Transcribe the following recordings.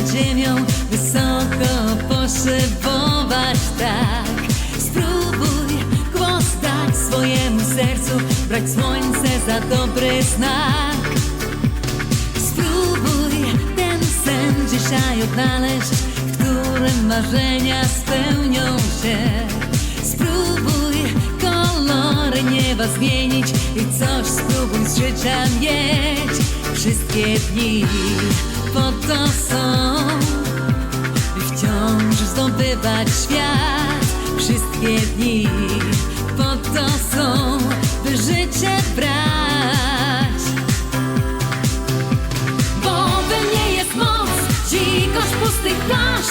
nad ziemią, wysoko poszybować tak. Spróbuj głos dać swojemu sercu, brać słońce za dobry znak. Spróbuj ten sen dzisiaj odnaleźć, w którym marzenia spełnią się. Spróbuj kolory nieba zmienić i coś spróbuj z życia mieć. Wszystkie dni po to są, zdobywać świat. Wszystkie dni po to są, by życie brać. Bo we mnie jest moc, dzikość pustych plaż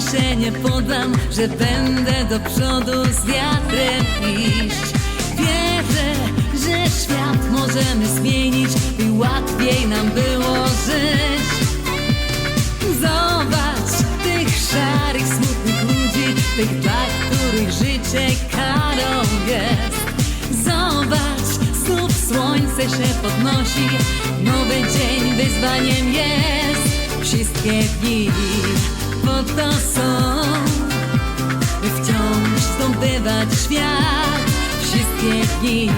nigdy nie poddam Że będę do przodu z wiatrem iść Wierzę, że świat możemy zmienić By łatwiej nam było żyć Zobacz tych szarych, smutnych ludzi, tych dla których życie karą jest. Zobacz, znów słońce się podnosi, nowy dzień wyzwaniem jest. Wszystkie dni po to są, by wciąż zdobywać świat. Wszystkie dni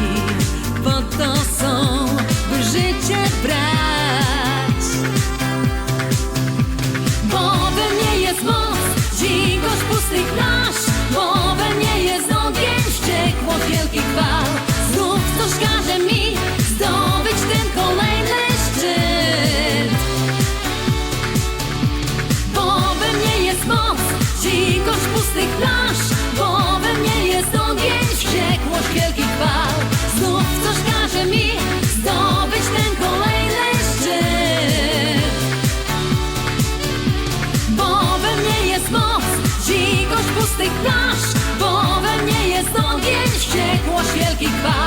po to chi va